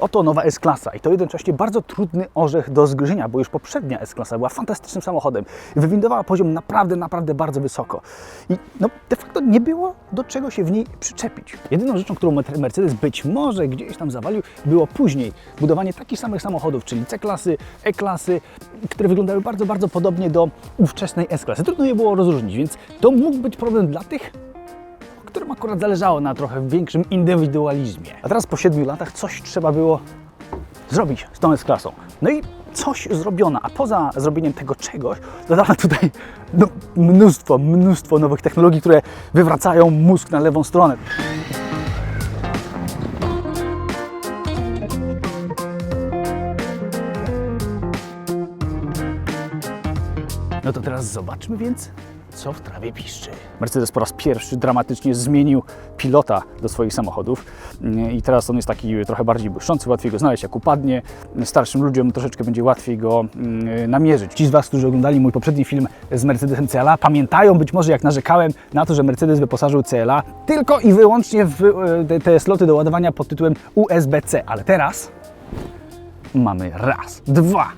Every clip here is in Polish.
Oto nowa S-klasa i to jednocześnie bardzo trudny orzech do zgryzienia, bo już poprzednia S-klasa była fantastycznym samochodem. Wywindowała poziom naprawdę, naprawdę bardzo wysoko. I no, de facto nie było do czego się w niej przyczepić. Jedyną rzeczą, którą Mer- Mercedes być może gdzieś tam zawalił, było później budowanie takich samych samochodów, czyli C-klasy, E-klasy, które wyglądały bardzo, bardzo podobnie do ówczesnej S-klasy. Trudno je było rozróżnić, więc to mógł być problem dla tych, którym akurat zależało na trochę większym indywidualizmie. A teraz po siedmiu latach coś trzeba było zrobić z tą S-klasą. No i coś zrobiono, a poza zrobieniem tego czegoś dodano tutaj no, mnóstwo, mnóstwo nowych technologii, które wywracają mózg na lewą stronę. No to teraz zobaczmy więc, co w trawie piszczy. Mercedes po raz pierwszy dramatycznie zmienił pilota do swoich samochodów i teraz on jest taki trochę bardziej błyszczący, łatwiej go znaleźć jak upadnie. Starszym ludziom troszeczkę będzie łatwiej go mm, namierzyć. Ci z Was, którzy oglądali mój poprzedni film z Mercedesem CLA, pamiętają być może jak narzekałem na to, że Mercedes wyposażył CLA tylko i wyłącznie w e, te, sloty do ładowania pod tytułem USB-C, ale teraz mamy raz, dwa,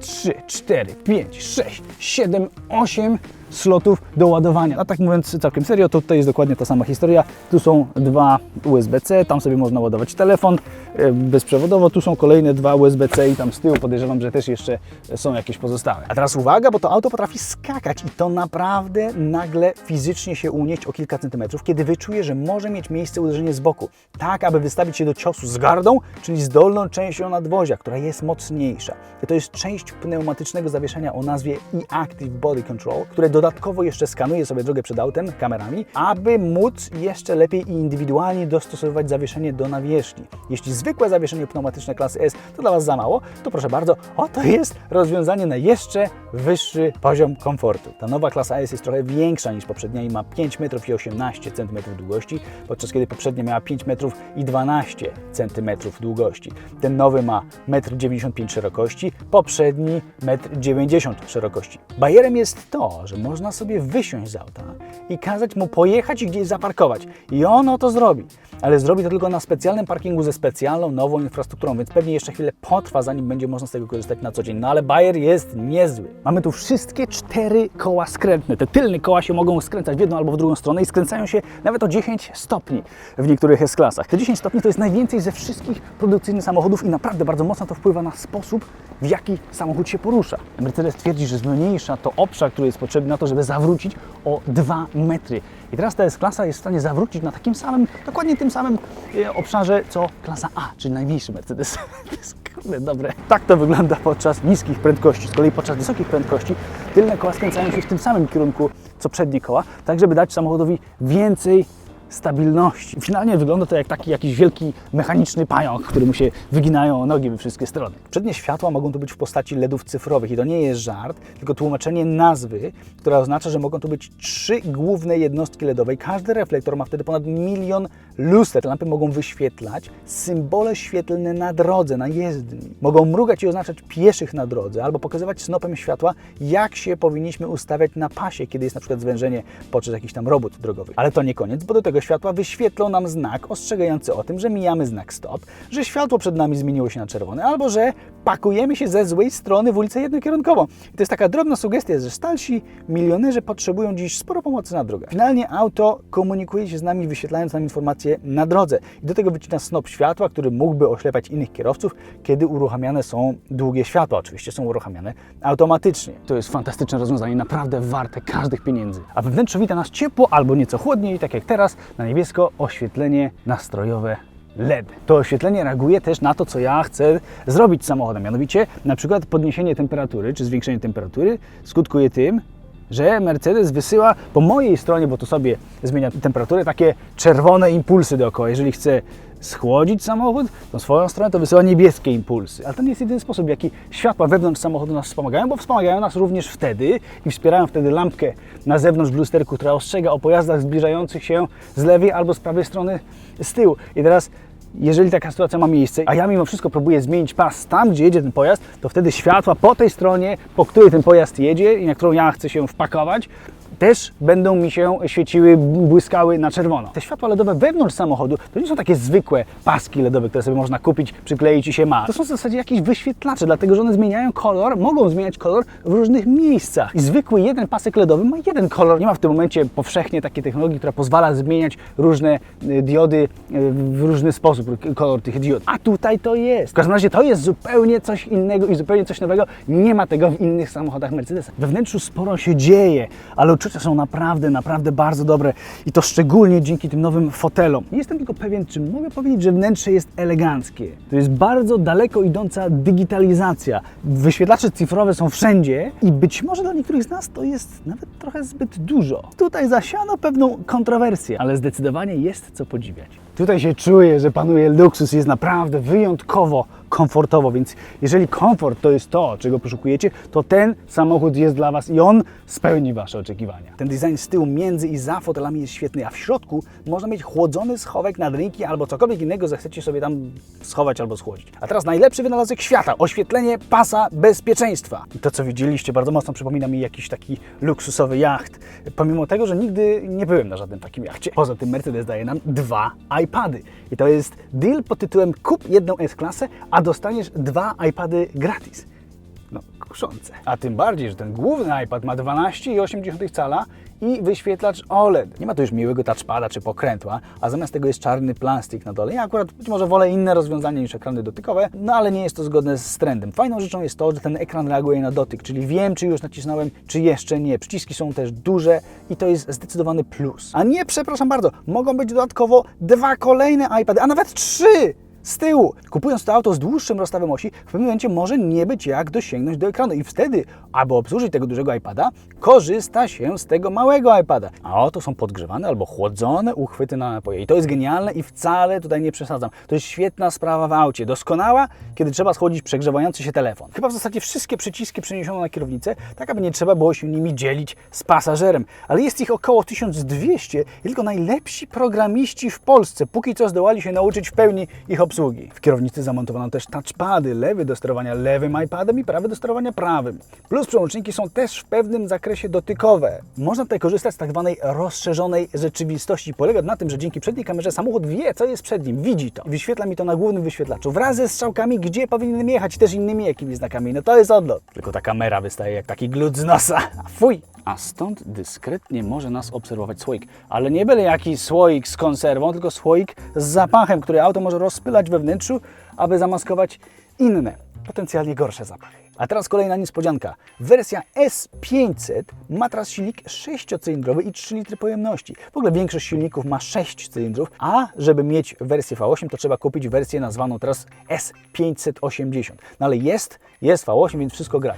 3, 4, 5, 6, 7, 8 slotów do ładowania. A tak mówiąc całkiem serio, to tutaj jest dokładnie ta sama historia. Tu są dwa USB-C, tam sobie można ładować telefon e, bezprzewodowo. Tu są kolejne dwa USB-C i tam z tyłu podejrzewam, że też jeszcze są jakieś pozostałe. A teraz uwaga, bo to auto potrafi skakać i to naprawdę nagle fizycznie się unieść o kilka centymetrów, kiedy wyczuje, że może mieć miejsce uderzenie z boku. Tak, aby wystawić się do ciosu z gardą, czyli z dolną częścią nadwozia, która jest mocniejsza. To jest część pneumatycznego zawieszenia o nazwie e-Active Body Control, które dodatkowo jeszcze skanuje sobie drogę przed autem kamerami, aby móc jeszcze lepiej i indywidualnie dostosowywać zawieszenie do nawierzchni. Jeśli zwykłe zawieszenie pneumatyczne klasy S to dla Was za mało, to proszę bardzo, oto jest rozwiązanie na jeszcze wyższy poziom komfortu. Ta nowa klasa S jest trochę większa niż poprzednia i ma 5 metrów i 18 cm długości, podczas kiedy poprzednia miała 5 metrów i 12 cm długości. Ten nowy ma 1,95 m szerokości, poprzedni 1,90 m szerokości. Bajerem jest to, że można sobie wysiąść z auta i kazać mu pojechać i gdzieś zaparkować. I ono to zrobi. Ale zrobi to tylko na specjalnym parkingu ze specjalną, nową infrastrukturą, więc pewnie jeszcze chwilę potrwa, zanim będzie można z tego korzystać na co dzień. No ale Bayer jest niezły. Mamy tu wszystkie cztery koła skrętne. Te tylne koła się mogą skręcać w jedną albo w drugą stronę i skręcają się nawet o 10 stopni w niektórych S-klasach. Te 10 stopni to jest najwięcej ze wszystkich produkcyjnych samochodów i naprawdę bardzo mocno to wpływa na sposób, w jaki samochód się porusza. Mercedes twierdzi, że zmniejsza to obszar, który jest potrzebny na to, żeby zawrócić o 2 metry. I teraz ta S-klasa jest w stanie zawrócić na takim samym, dokładnie tym samym e, obszarze, co klasa A, czyli najmniejszy Mercedes. To jest kurde dobre. Tak to wygląda podczas niskich prędkości. Z kolei podczas wysokich prędkości tylne koła skręcają się w tym samym kierunku, co przednie koła, tak żeby dać samochodowi więcej stabilności. Finalnie wygląda to jak taki jakiś wielki mechaniczny pająk, któremu się wyginają nogi we wszystkie strony. Przednie światła mogą to być w postaci LEDów cyfrowych i to nie jest żart, tylko tłumaczenie nazwy, która oznacza, że mogą to być trzy główne jednostki LEDowe. i Każdy reflektor ma wtedy ponad milion luster. Te lampy mogą wyświetlać symbole świetlne na drodze, na jezdni. Mogą mrugać i oznaczać pieszych na drodze, albo pokazywać snopem światła, jak się powinniśmy ustawiać na pasie, kiedy jest na przykład zwężenie podczas jakichś tam robót drogowych. Ale to nie koniec, bo do tego światła wyświetlą nam znak ostrzegający o tym, że mijamy znak stop, że światło przed nami zmieniło się na czerwone, albo że pakujemy się ze złej strony w ulicę jednokierunkową. I to jest taka drobna sugestia, że stalsi milionerzy potrzebują dziś sporo pomocy na drogach. Finalnie auto komunikuje się z nami, wyświetlając nam informacje na drodze. I do tego wycina snop światła, który mógłby oślepiać innych kierowców, kiedy uruchamiane są długie światła. Oczywiście są uruchamiane automatycznie. To jest fantastyczne rozwiązanie, naprawdę warte każdych pieniędzy. A we wnętrzu wita nas ciepło albo nieco chłodniej, tak jak teraz, na niebiesko oświetlenie nastrojowe LED. To oświetlenie reaguje też na to, co ja chcę zrobić z samochodem. Mianowicie, na przykład podniesienie temperatury czy zwiększenie temperatury skutkuje tym, że Mercedes wysyła po mojej stronie, bo to sobie zmienia temperaturę, takie czerwone impulsy dookoła. Jeżeli chce schłodzić samochód, to swoją stronę to wysyła niebieskie impulsy. Ale to nie jest jedyny sposób, jaki światła wewnątrz samochodu nas wspomagają, bo wspomagają nas również wtedy i wspierają wtedy lampkę na zewnątrz w lusterku, która ostrzega o pojazdach zbliżających się z lewej albo z prawej strony z tyłu. I teraz jeżeli taka sytuacja ma miejsce, a ja mimo wszystko próbuję zmienić pas tam, gdzie jedzie ten pojazd, to wtedy światła po tej stronie, po której ten pojazd jedzie i na którą ja chcę się wpakować, też będą mi się świeciły, błyskały na czerwono. Te światła LEDowe wewnątrz samochodu to nie są takie zwykłe paski LEDowe, które sobie można kupić, przykleić i się ma. To są w zasadzie jakieś wyświetlacze, dlatego że one zmieniają kolor, mogą zmieniać kolor w różnych miejscach. I zwykły jeden pasek LEDowy ma jeden kolor. Nie ma w tym momencie powszechnie takiej technologii, która pozwala zmieniać różne y, diody y, w różny sposób, kolor tych diod. A tutaj to jest. W każdym razie to jest zupełnie coś innego i zupełnie coś nowego. Nie ma tego w innych samochodach Mercedesa. We wnętrzu sporo się dzieje, ale są naprawdę, naprawdę bardzo dobre i to szczególnie dzięki tym nowym fotelom. Nie jestem tylko pewien, czy mogę powiedzieć, że wnętrze jest eleganckie. To jest bardzo daleko idąca digitalizacja. Wyświetlacze cyfrowe są wszędzie i być może dla niektórych z nas to jest nawet trochę zbyt dużo. Tutaj zasiano pewną kontrowersję, ale zdecydowanie jest co podziwiać. Tutaj się czuję, że panuje luksus, jest naprawdę wyjątkowo komfortowo, więc jeżeli komfort to jest to, czego poszukujecie, to ten samochód jest dla Was i on spełni Wasze oczekiwania. Ten design z tyłu, między i za fotelami jest świetny, a w środku można mieć chłodzony schowek na drinki albo cokolwiek innego zechcecie sobie tam schować albo schłodzić. A teraz najlepszy wynalazek świata, oświetlenie pasa bezpieczeństwa. I to, co widzieliście, bardzo mocno przypomina mi jakiś taki luksusowy jacht. Pomimo tego, że nigdy nie byłem na żadnym takim jachcie. Poza tym Mercedes daje nam dwa iPady. I to jest deal pod tytułem kup jedną S-klasę, a dostaniesz dwa iPady gratis. No, kuszące. A tym bardziej, że ten główny iPad ma 12,8 cala i wyświetlacz OLED. Nie ma tu już miłego touchpada czy pokrętła, a zamiast tego jest czarny plastik na dole. Ja akurat być może wolę inne rozwiązanie niż ekrany dotykowe, no ale nie jest to zgodne z trendem. Fajną rzeczą jest to, że ten ekran reaguje na dotyk, czyli wiem, czy już nacisnąłem, czy jeszcze nie. Przyciski są też duże i to jest zdecydowany plus. A nie, przepraszam bardzo, mogą być dodatkowo dwa kolejne iPady, a nawet trzy! Z tyłu. Kupując to auto z dłuższym rozstawem osi, w pewnym momencie może nie być jak dosięgnąć do ekranu i wtedy, aby obsłużyć tego dużego iPada, korzysta się z tego małego iPada. A oto są podgrzewane albo chłodzone uchwyty na napoje. I to jest genialne i wcale tutaj nie przesadzam. To jest świetna sprawa w aucie. Doskonała, kiedy trzeba schłodzić przegrzewający się telefon. Chyba w zasadzie wszystkie przyciski przeniesiono na kierownicę, tak aby nie trzeba było się nimi dzielić z pasażerem. Ale jest ich około 1200 i tylko najlepsi programiści w Polsce póki co zdołali się nauczyć w pełni ich obsługi. W kierownicy zamontowano też touchpady, lewy do sterowania lewym iPadem i prawy do sterowania prawym. Plus przełączniki są też w pewnym zakresie dotykowe. Można tutaj korzystać z tak zwanej rozszerzonej rzeczywistości. Polega na tym, że dzięki przedniej kamerze samochód wie, co jest przed nim, widzi to. Wyświetla mi to na głównym wyświetlaczu wraz ze strzałkami, gdzie powinienem jechać, też innymi jakimiś znakami. No to jest odlot. Tylko ta kamera wystaje jak taki glut z nosa. Fuj! A stąd dyskretnie może nas obserwować słoik. Ale nie byle jaki słoik z konserwą, tylko słoik z zapachem, który auto może rozpylać we wnętrzu, aby zamaskować inne, potencjalnie gorsze zapachy. A teraz kolejna niespodzianka. Wersja S500 ma teraz silnik 6-cylindrowy i 3 litry pojemności. W ogóle większość silników ma 6 cylindrów, a żeby mieć wersję V8, to trzeba kupić wersję nazwaną teraz S580. No ale jest, jest V8, więc wszystko gra.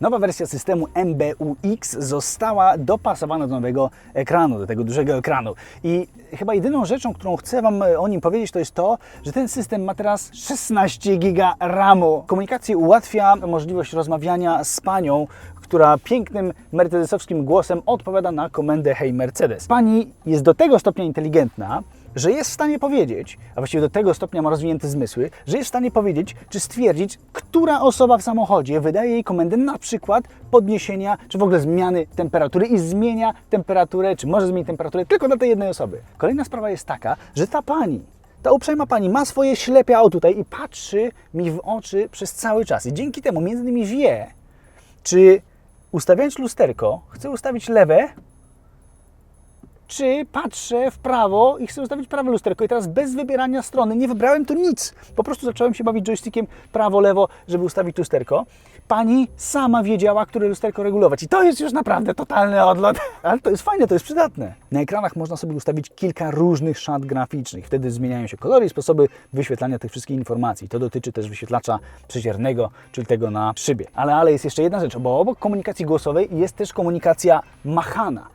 Nowa wersja systemu MBUX została dopasowana do nowego ekranu, do tego dużego ekranu. I chyba jedyną rzeczą, którą chcę Wam e, o nim powiedzieć, to jest to, że ten system ma teraz 16 giga RAMu. Komunikację ułatwia możliwość rozmawiania z panią, która pięknym mercedesowskim głosem odpowiada na komendę Hey Mercedes. Pani jest do tego stopnia inteligentna, że jest w stanie powiedzieć, a właściwie do tego stopnia ma rozwinięte zmysły, że jest w stanie powiedzieć, czy stwierdzić, która osoba w samochodzie wydaje jej komendę na przykład podniesienia, czy w ogóle zmiany temperatury i zmienia temperaturę, czy może zmienić temperaturę tylko dla tej jednej osoby. Kolejna sprawa jest taka, że ta pani, ta uprzejma pani ma swoje ślepia o tutaj i patrzy mi w oczy przez cały czas. I dzięki temu między innymi wie, czy ustawiając lusterko, chcę ustawić lewe, czy patrzę w prawo i chcę ustawić prawe lusterko i teraz bez wybierania strony, nie wybrałem tu nic. Po prostu zacząłem się bawić joystickiem prawo-lewo, żeby ustawić lusterko. Pani sama wiedziała, które lusterko regulować i to jest już naprawdę totalny odlot, ale to jest fajne, to jest przydatne. Na ekranach można sobie ustawić kilka różnych szat graficznych, wtedy zmieniają się kolory i sposoby wyświetlania tych wszystkich informacji. To dotyczy też wyświetlacza przeziernego, czyli tego na szybie. Ale, ale jest jeszcze jedna rzecz, bo obok komunikacji głosowej jest też komunikacja machana.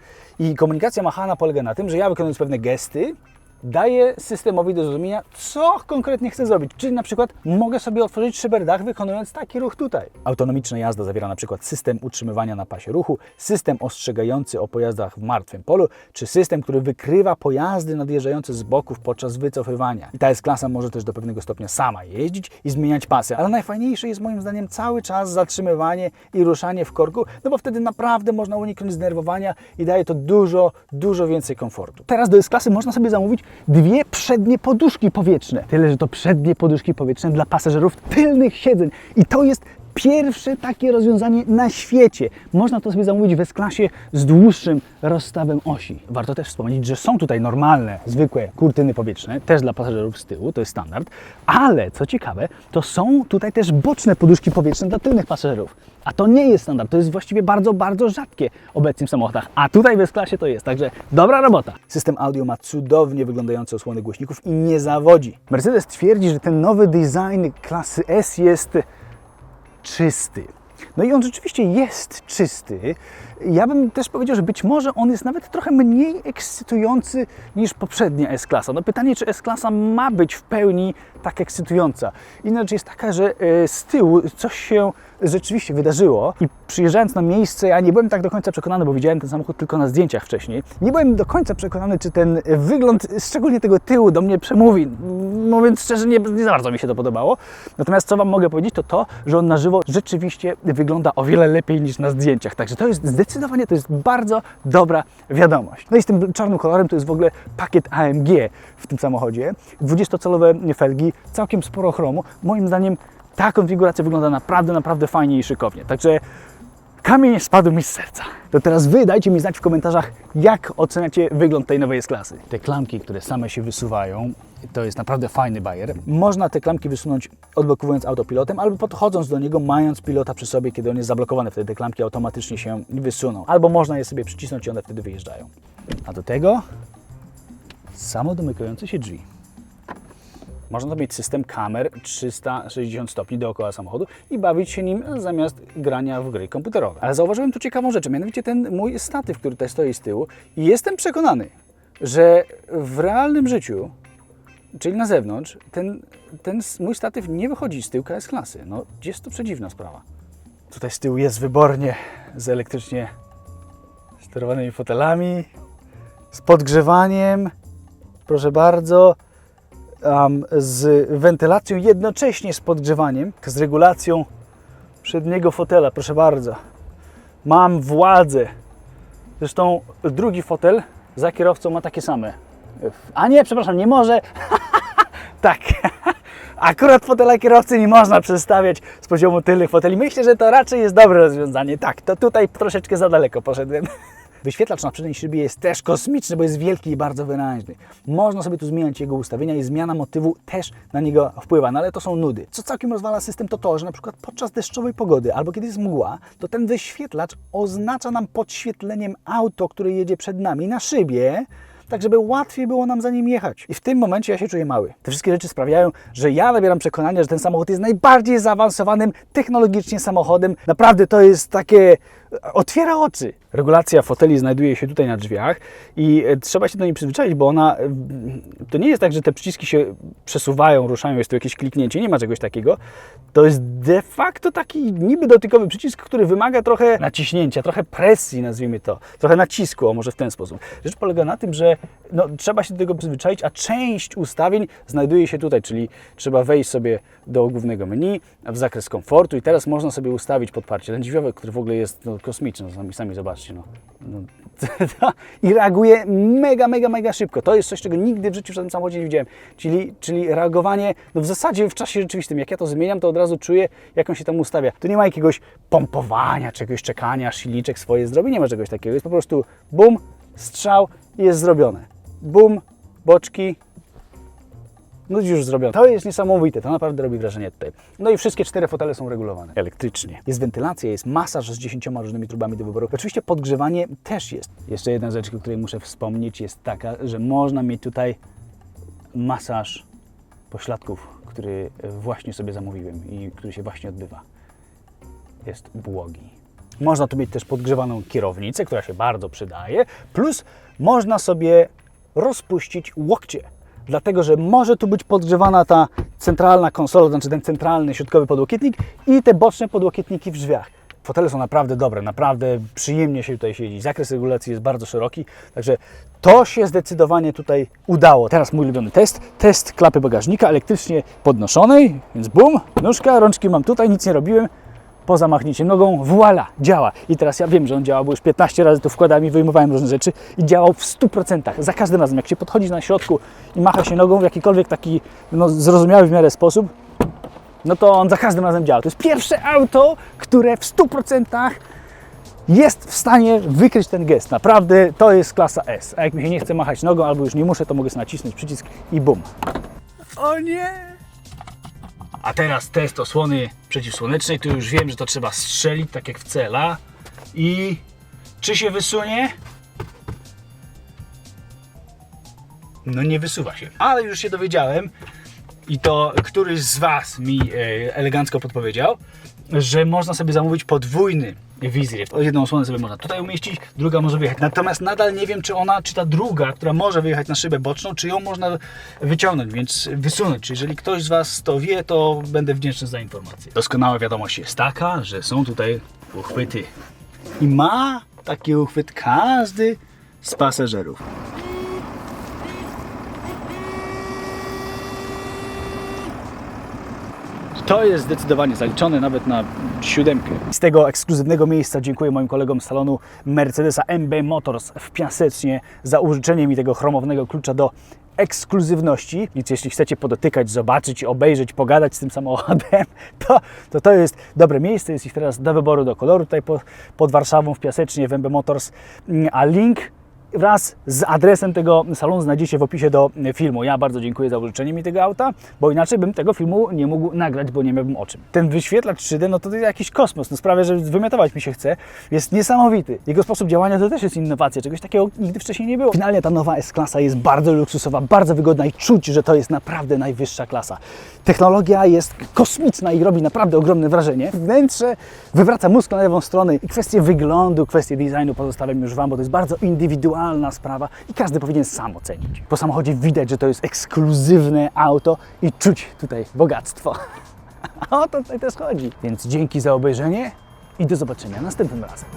I komunikacja machana polega na tym, że ja wykonując pewne gesty, daję systemowi do zrozumienia, co konkretnie chcę zrobić. Czyli na przykład mogę sobie otworzyć szyberdach, wykonując taki ruch tutaj. Autonomiczna jazda zawiera na przykład system utrzymywania na pasie ruchu, system ostrzegający o pojazdach w martwym polu, czy system, który wykrywa pojazdy nadjeżdżające z boków podczas wycofywania. I ta S-klasa może też do pewnego stopnia sama jeździć i zmieniać pasy, ale najfajniejsze jest moim zdaniem cały czas zatrzymywanie i ruszanie w korku, no bo wtedy naprawdę można uniknąć zdenerwowania i daje to dużo, dużo więcej komfortu. Teraz do S-klasy można sobie zamówić dwie przednie poduszki powietrzne. Tyle, że to przednie poduszki powietrzne dla pasażerów tylnych siedzeń. I to jest pierwsze takie rozwiązanie na świecie. Można to sobie zamówić w S-klasie z dłuższym rozstawem osi. Warto też wspomnieć, że są tutaj normalne, zwykłe kurtyny powietrzne, też dla pasażerów z tyłu, to jest standard, ale co ciekawe, to są tutaj też boczne poduszki powietrzne dla tylnych pasażerów. A to nie jest standard, to jest właściwie bardzo, bardzo rzadkie obecnie w samochodach, a tutaj w S-klasie to jest, także dobra robota. System audio ma cudownie wyglądające osłony głośników i nie zawodzi. Mercedes twierdzi, że ten nowy design klasy S jest czysty. No i on rzeczywiście jest czysty. Ja bym też powiedział, że być może on jest nawet trochę mniej ekscytujący niż poprzednia S-klasa. No pytanie, czy S-klasa ma być w pełni tak ekscytująca. Inna rzecz jest taka, że e, z tyłu coś się rzeczywiście wydarzyło i przyjeżdżając na miejsce, ja nie byłem tak do końca przekonany, bo widziałem ten samochód tylko na zdjęciach wcześniej. Nie byłem do końca przekonany, czy ten wygląd, szczególnie tego tyłu, do mnie przemówi. Mówiąc szczerze, nie, nie za bardzo mi się to podobało. Natomiast co Wam mogę powiedzieć, to to, że on na żywo rzeczywiście wygląda o wiele lepiej niż na zdjęciach. Także to jest zdecydowanie, to jest bardzo dobra wiadomość. No i z tym czarnym kolorem to jest w ogóle pakiet AMG w tym samochodzie. 20-calowe felgi, całkiem sporo chromu. Moim zdaniem ta konfiguracja wygląda naprawdę, naprawdę fajnie i szykownie. Także kamień spadł mi z serca. To teraz Wy dajcie mi znać w komentarzach, jak oceniacie wygląd tej nowej S-klasy. Te klamki, które same się wysuwają, to jest naprawdę fajny bajer. Można te klamki wysunąć odblokowując autopilotem albo podchodząc do niego, mając pilota przy sobie, kiedy on jest zablokowany. Wtedy te klamki automatycznie się wysuną. Albo można je sobie przycisnąć i one wtedy wyjeżdżają. A do tego samodomykające się drzwi. Można mieć system kamer 360 stopni dookoła samochodu i bawić się nim zamiast grania w gry komputerowe. Ale zauważyłem tu ciekawą rzecz, mianowicie ten mój statyw, który tutaj stoi z tyłu i jestem przekonany, że w realnym życiu, czyli na zewnątrz, ten, ten s- mój statyw nie wychodzi z tyłka S-klasy. No, jest to przedziwna sprawa. Tutaj z tyłu jest wybornie z elektrycznie sterowanymi fotelami, z podgrzewaniem, proszę bardzo, z wentylacją jednocześnie z podgrzewaniem, z regulacją przedniego fotela, proszę bardzo. Mam władzę. Zresztą drugi fotel za kierowcą ma takie same. A nie, przepraszam, nie może. tak. Akurat fotela kierowcy nie można przestawiać z poziomu tylnych foteli. Myślę, że to raczej jest dobre rozwiązanie. Tak, to tutaj troszeczkę za daleko poszedłem. Wyświetlacz na przedniej szybie jest też kosmiczny, bo jest wielki i bardzo wyraźny. Można sobie tu zmieniać jego ustawienia i zmiana motywu też na niego wpływa, no ale to są nudy. Co całkiem rozwala system to to, że na przykład podczas deszczowej pogody albo kiedy jest mgła, to ten wyświetlacz oznacza nam podświetleniem auto, które jedzie przed nami na szybie, tak żeby łatwiej było nam za nim jechać. I w tym momencie ja się czuję mały. Te wszystkie rzeczy sprawiają, że ja nabieram przekonania, że ten samochód jest najbardziej zaawansowanym technologicznie samochodem. Naprawdę to jest takie... otwiera oczy. Regulacja foteli znajduje się tutaj na drzwiach i e, trzeba się do niej przyzwyczaić, bo ona... To nie jest tak, że te przyciski się przesuwają, ruszają, jest tu jakieś kliknięcie, nie ma czegoś takiego. To jest de facto taki niby dotykowy przycisk, który wymaga trochę naciśnięcia, trochę presji, nazwijmy to, trochę nacisku, może w ten sposób. Rzecz polega na tym, że no, trzeba się do tego przyzwyczaić, a część ustawień znajduje się tutaj, czyli trzeba wejść sobie do głównego menu, w zakres komfortu i teraz można sobie ustawić podparcie lędźwiowe, które w ogóle jest no, kosmiczne, sami, sami zobaczcie. No. No, I reaguje mega, mega, mega szybko. To jest coś, czego nigdy w życiu w żadnym samochodzie nie widziałem. Czyli, czyli reagowanie, no w zasadzie w czasie rzeczywistym, jak ja to zmieniam, to od razu czuję, jak on się tam ustawia. Tu nie ma jakiegoś pompowania, czegoś czekania, aż silniczek swoje zrobi, nie ma czegoś takiego. Jest po prostu bum, strzał i jest zrobione. Bum, boczki, no już zrobione. To jest niesamowite, to naprawdę robi wrażenie tutaj. No i wszystkie cztery fotele są regulowane elektrycznie. Jest wentylacja, jest masaż z dziesięcioma różnymi trubami do wyboru. Oczywiście podgrzewanie też jest. Jeszcze jedna rzecz, o której muszę wspomnieć, jest taka, że można mieć tutaj masaż pośladków, który właśnie sobie zamówiłem i który się właśnie odbywa. Jest błogi. Można tu mieć też podgrzewaną kierownicę, która się bardzo przydaje, plus można sobie rozpuścić łokcie. Dlatego, że może tu być podgrzewana ta centralna konsola, znaczy ten centralny środkowy podłokietnik i te boczne podłokietniki w drzwiach. Fotele są naprawdę dobre, naprawdę przyjemnie się tutaj siedzi. Zakres regulacji jest bardzo szeroki, także to się zdecydowanie tutaj udało. Teraz mój ulubiony test, test klapy bagażnika elektrycznie podnoszonej, więc bum, nóżka, rączki mam tutaj, nic nie robiłem. Po zamachnięciem nogą, voila, działa. I teraz ja wiem, że on działa, bo już 15 razy tu wkładałem i wyjmowałem różne rzeczy i działał w 100%. Za każdym razem, jak się podchodzi na środku i macha się nogą w jakikolwiek taki no, zrozumiały w miarę sposób, no to on za każdym razem działa. To jest pierwsze auto, które w 100% jest w stanie wykryć ten gest. Naprawdę to jest klasa S. A jak mi się nie chce machać nogą albo już nie muszę, to mogę nacisnąć przycisk i bum. O nie! A teraz test osłony przeciwsłonecznej. Tu już wiem, że to trzeba strzelić, tak jak w CLA. I czy się wysunie? No nie wysuwa się. Ale już się dowiedziałem i to któryś z Was mi e, elegancko podpowiedział, że można sobie zamówić podwójny wizir. Jedną osłonę sobie można tutaj umieścić, druga może wyjechać. Natomiast nadal nie wiem, czy ona, czy ta druga, która może wyjechać na szybę boczną, czy ją można wyciągnąć, więc wysunąć. Jeżeli ktoś z Was to wie, to będę wdzięczny za informację. Doskonała wiadomość jest taka, że są tutaj uchwyty. I ma taki uchwyt każdy z pasażerów. To jest zdecydowanie zaliczone nawet na siódemkę. Z tego ekskluzywnego miejsca dziękuję moim kolegom z salonu Mercedesa MB Motors w Piasecznie za użyczenie mi tego chromownego klucza do ekskluzywności. Więc jeśli chcecie podotykać, zobaczyć, obejrzeć, pogadać z tym samochodem, to to, to jest dobre miejsce. Jest ich teraz do wyboru do koloru tutaj pod, pod Warszawą w Piasecznie w MB Motors. A link wraz z adresem tego salonu znajdziecie w opisie do filmu. Ja bardzo dziękuję za użyczenie mi tego auta, bo inaczej bym tego filmu nie mógł nagrać, bo nie miałbym o czym. Ten wyświetlacz 3D, no to jest jakiś kosmos, no sprawia, że wymiotować mi się chce. Jest niesamowity. Jego sposób działania to też jest innowacja, czegoś takiego nigdy wcześniej nie było. Finalnie ta nowa S-klasa jest bardzo luksusowa, bardzo wygodna i czuć, że to jest naprawdę najwyższa klasa. Technologia jest kosmiczna i robi naprawdę ogromne wrażenie. Wnętrze wywraca mózg na lewą stronę i kwestie wyglądu, kwestie designu pozostawiam już Wam, bo to jest bardzo indywidualna sprawa i każdy powinien sam ocenić. Po samochodzie widać, że to jest ekskluzywne auto i czuć tutaj bogactwo. O to tutaj też chodzi. Więc dzięki za obejrzenie i do zobaczenia następnym razem.